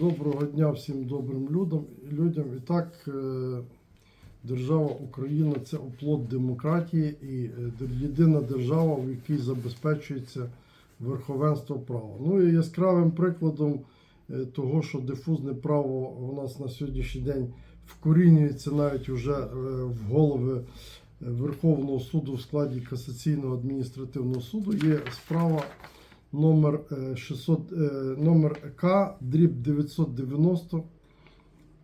Доброго дня всім добрим людям. людям. І так, е, держава Україна це оплот демократії і е, єдина держава, в якій забезпечується верховенство права. Ну і яскравим прикладом е, того, що дифузне право у нас на сьогоднішній день вкорінюється навіть уже в голови Верховного суду в складі касаційного адміністративного суду, є справа номер е, 600, е, номер К, дріб 990,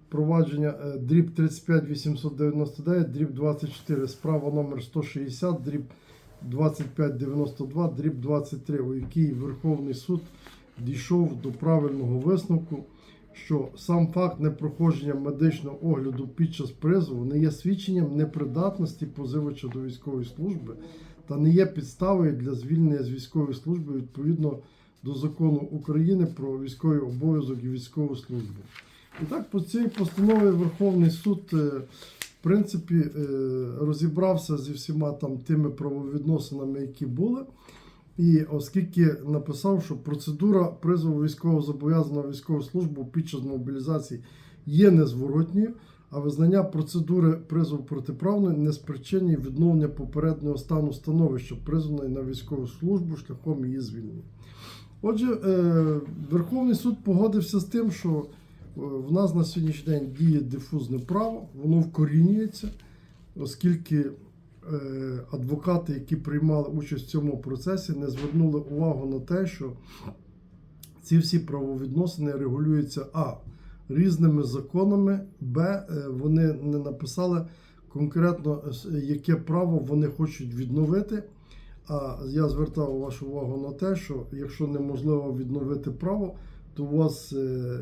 провадження е, дріб 35 899, дріб 24, справа номер 160, дріб 2592, дріб 23, у якій Верховний суд дійшов до правильного висновку, що сам факт непроходження медичного огляду під час призову не є свідченням непридатності позивача до військової служби та не є підставою для звільнення з військової служби відповідно до закону України про військовий обов'язок і військову службу. І так, по цій постанові Верховний суд, е, в принципі, е, розібрався зі всіма там тими правовідносинами, які були. І оскільки написав, що процедура призову військовозобов'язаного на військову службу під час мобілізації є незворотньою, а визнання процедури призову протиправною не спричинює відновлення попереднього стану становища, призваної на військову службу шляхом її звільнення. Отже, е, Верховний суд погодився з тим, що е, в нас на сьогоднішній день діє дифузне право, воно вкорінюється, оскільки е, адвокати, які приймали участь в цьому процесі, не звернули увагу на те, що ці всі правовідносини регулюються а. Різними законами, б. е, Вони не написали конкретно, е, яке право вони хочуть відновити. А я звертав вашу увагу на те, що якщо неможливо відновити право, то у вас е,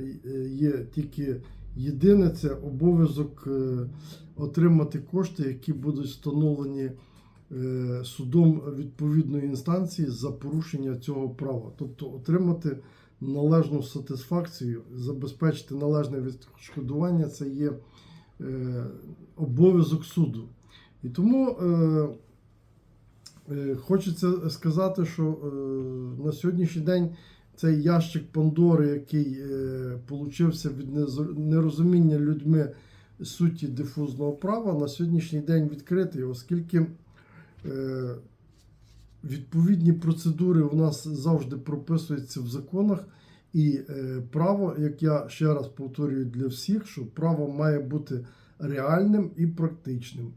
є тільки єдине це обов'язок отримати кошти, які будуть встановлені судом відповідної інстанції за порушення цього права. Тобто отримати належну сатисфакцію, забезпечити належне відшкодування це є е, обов'язок суду. І тому е, Е, Хочеться сказати, що е, на сьогоднішній день цей ящик Пандори, який е, від нерозуміння людьми суті дифузного права, на сьогоднішній день відкритий, оскільки е, відповідні процедури у нас завжди прописуються в законах. І е, право, як я ще раз повторюю для всіх, що право має бути реальним і практичним.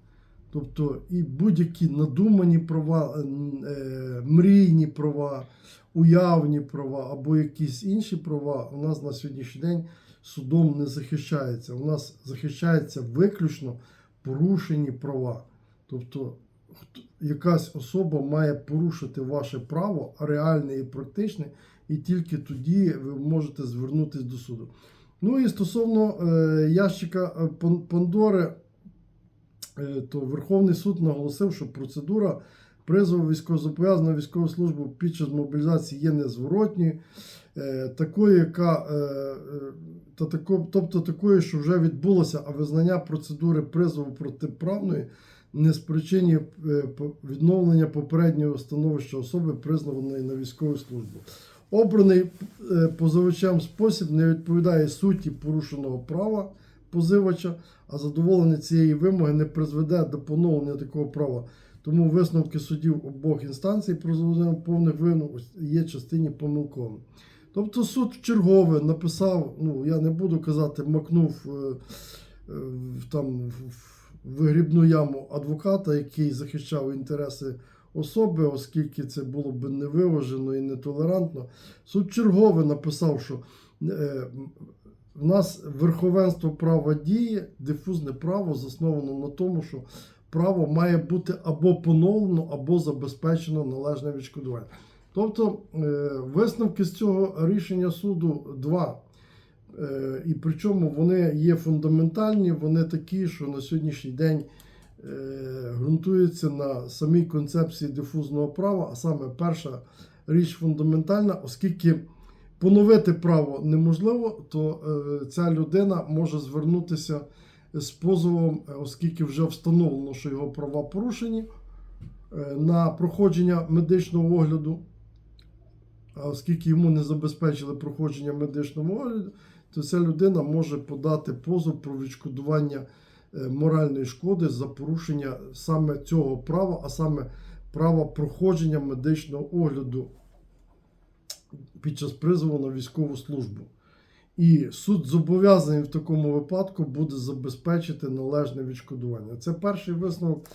Тобто і будь-які надумані права, е, е, мрійні права, уявні права або якісь інші права у нас на сьогоднішній день судом не захищається. У нас захищаються виключно порушені права. Тобто якась особа має порушити ваше право, реальне і практичне, і тільки тоді ви можете звернутися до суду. Ну і стосовно е, ящика е, Пандори. Е, то Верховний суд наголосив, що процедура призову військовозобов'язаного військову службу під час мобілізації є незворотньою, такою, яка, та тако, тобто такою, що вже відбулося, а визнання процедури призову протиправної не спричинює е, відновлення попереднього становища особи, признаної на військову службу. Обраний е, позивачем спосіб не відповідає суті порушеного права позивача, а задоволення цієї вимоги не призведе до поновлення такого права. Тому висновки судів обох інстанцій про завдання повних вин є частині помилковими. Тобто суд чергове написав, ну я не буду казати, макнув е, там в- в вигрібну яму адвоката, який захищав інтереси особи, оскільки це було б невиважено і нетолерантно. Суд чергове написав, що е, в нас верховенство права діє, дифузне право засновано на тому, що право має бути або поновлено, або забезпечено належне відшкодування. Тобто е, висновки з цього рішення суду два. Е, І причому вони є фундаментальні, вони такі, що на сьогоднішній день е, ґрунтуються на самій концепції дифузного права, а саме перша річ фундаментальна, оскільки поновити право неможливо, то е, ця людина може звернутися з позовом, оскільки вже встановлено, що його права порушені на проходження медичного огляду. оскільки йому не забезпечили проходження медичного огляду, то ця людина може подати позов про відшкодування е, моральної шкоди за порушення саме цього права, а саме права проходження медичного огляду під час призову на військову службу. І суд зобов'язаний в такому випадку буде забезпечити належне відшкодування. Це перший висновок.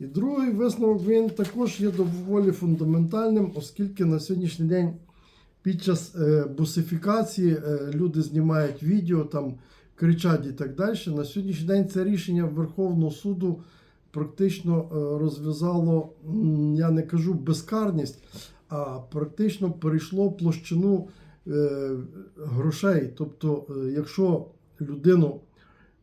І другий висновок він також є доволі фундаментальним, оскільки на сьогоднішній день під час е, бусифікації е, люди знімають відео, там кричать і так далі. На сьогоднішній день це рішення Верховного суду практично е, розв'язало, я не кажу безкарність, а практично перейшло площину грошей. Тобто, якщо людину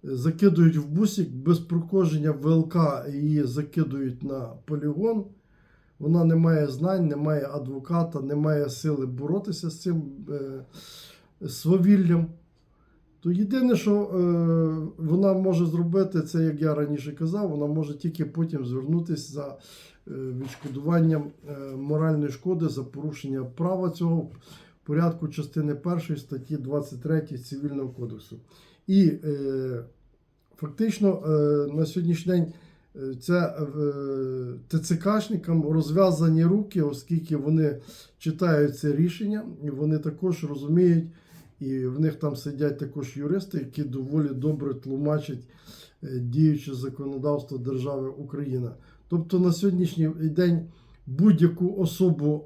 закидують в бусик без проходження ВЛК її закидують на полігон, вона не має знань, не має адвоката, не має сили боротися з цим е, свавіллям. То єдине, що е, вона може зробити, це, як я раніше казав, вона може тільки потім звернутися за е, відшкодуванням е, моральної шкоди за порушення права цього порядку частини 1 статті 23 Цивільного кодексу. І е, фактично е, на сьогоднішній день це е, ТЦКшникам розв'язані руки, оскільки вони читають це рішення, і вони також розуміють, і в них там сидять також юристи, які доволі добре тлумачать е, діюче законодавство держави Україна. Тобто на сьогоднішній день будь-яку особу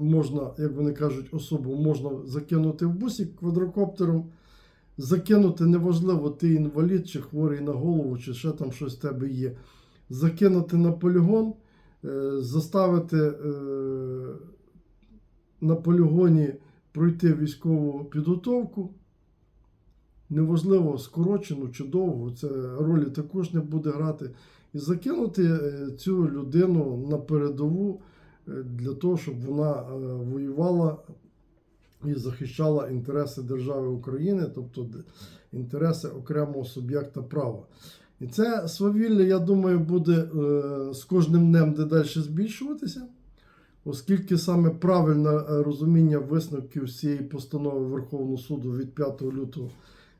можна, як вони кажуть, особу можна закинути в бусик квадрокоптером. Закинути неважливо, ти інвалід, чи хворий на голову, чи ще там щось в тебе є. Закинути на полігон, е, заставити е, на полігоні пройти військову підготовку. Неважливо, скорочену чи довго, це ролі також не буде грати. І закинути е, цю людину на передову для того, щоб вона воювала і захищала інтереси держави України, тобто інтереси окремого суб'єкта права. І це свавілля, я думаю, буде е, з кожним днем дедальше збільшуватися, оскільки саме правильне е, розуміння висновків цієї постанови Верховного суду від 5 лютого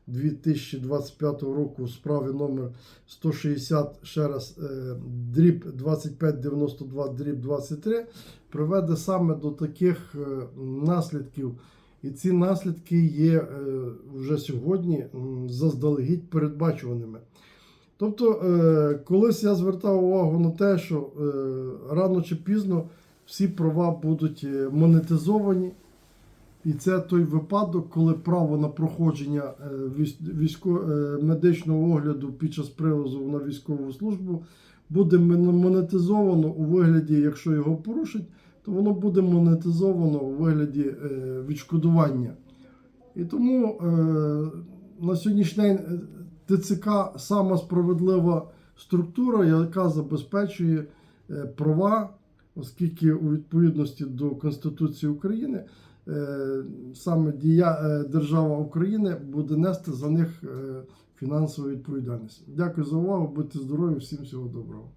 2025 року у справі номер 160, ще раз, е, дріб 2592, дріб 23, приведе саме до таких е, наслідків. І ці наслідки є е, вже сьогодні заздалегідь передбачуваними. Тобто, колись я звертав увагу на те, що рано чи пізно всі права будуть монетизовані. І це той випадок, коли право на проходження е, військо- е, медичного огляду під час привозу на військову службу буде монетизовано у вигляді, якщо його порушить, то воно буде монетизовано у вигляді е, відшкодування. І тому на сьогоднішній день ТЦК сама справедлива структура, яка забезпечує права, оскільки у відповідності до Конституції України саме дія, е, держава України буде нести за них е, фінансову відповідальність. Дякую за увагу, будьте здорові, всім всього доброго.